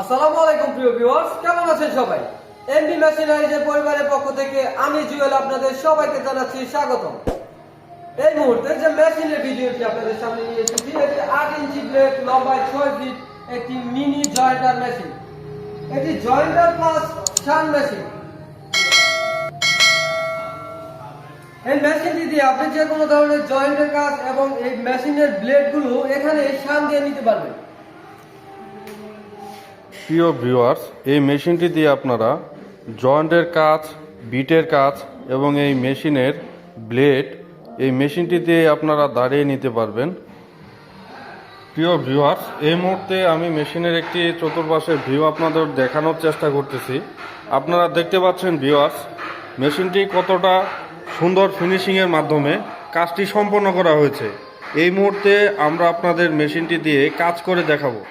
আসসালামু আলাইকুম প্রিয় কেমন সবাই? পরিবারের পক্ষ থেকে আমি জুয়েল আপনাদের সবাইকে এই মুহূর্তে যে আপনাদের সামনে আট ইঞ্চি ব্লেড ছয় ফিট একটি মিনি জয়েন্টার মেশিন এটি মেশিন এই দিয়ে আপনি যে কোনো ধরনের জয়েন্টের কাজ এবং এই মেশিনের ব্লেডগুলো এখানে শান দিয়ে নিতে পারবেন। প্রিয় ভিউয়ার্স, এই মেশিনটি দিয়ে আপনারা জয়েন্টের কাজ, বিটের কাজ এবং এই মেশিনের ব্লেড, এই মেশিনটি দিয়ে আপনারা দাঁড়িয়ে নিতে পারবেন। প্রিয় ভিউয়ার্স, এই মুহূর্তে আমি মেশিনের একটি চতুর্পাশের ভিউ আপনাদের দেখানোর চেষ্টা করতেছি। আপনারা দেখতে পাচ্ছেন ভিউয়ার্স, মেশিনটি কতটা সুন্দর ফিনিশিংয়ের মাধ্যমে কাজটি সম্পন্ন করা হয়েছে। এই মুহূর্তে আমরা আপনাদের মেশিনটি দিয়ে কাজ করে দেখাবো।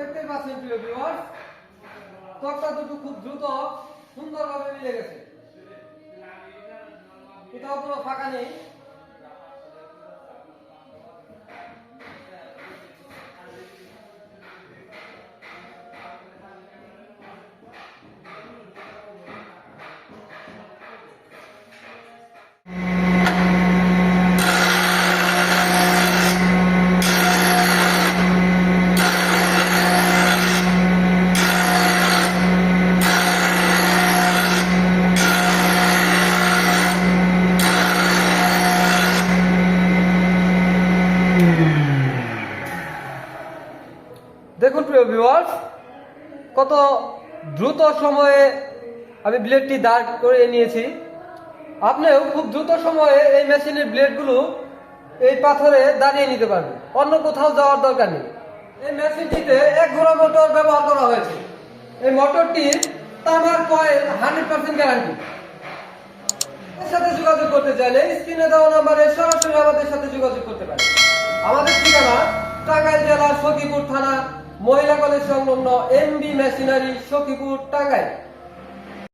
দেখতে পাচ্ছেন প্রিয় ভিউয়ার্স তক্তা দুটো খুব দ্রুত, সুন্দরভাবে মিলে গেছে। কোথাও কোনো ফাঁকা নেই। ভিউয়ার্স কত দ্রুত সময়ে আমি ব্লেডটি দাঁড় করে নিয়েছি। আপনিও খুব দ্রুত সময়ে এই মেশিনের ব্লেডগুলো এই পাথরে দাঁড়িয়ে নিতে পারবেন। অন্য কোথাও যাওয়ার দরকার নেই। এই মেশিনটিতে এক ঘোড়া মোটর ব্যবহার করা হয়েছে। এই মোটরটি তামার কয়েল হান্ড্রেড পার্সেন্ট গ্যারান্টি। এর সাথে যোগাযোগ করতে চাইলে স্ক্রিনে দেওয়া নাম্বারে সরাসরি আমাদের সাথে যোগাযোগ করতে পারেন। আমাদের ঠিকানা টাঙ্গাইল জেলা সখীপুর থানা মহিলা কলেজ সংলগ্ন এমবি মেশিনারি সখীপুর টাঙ্গাইল।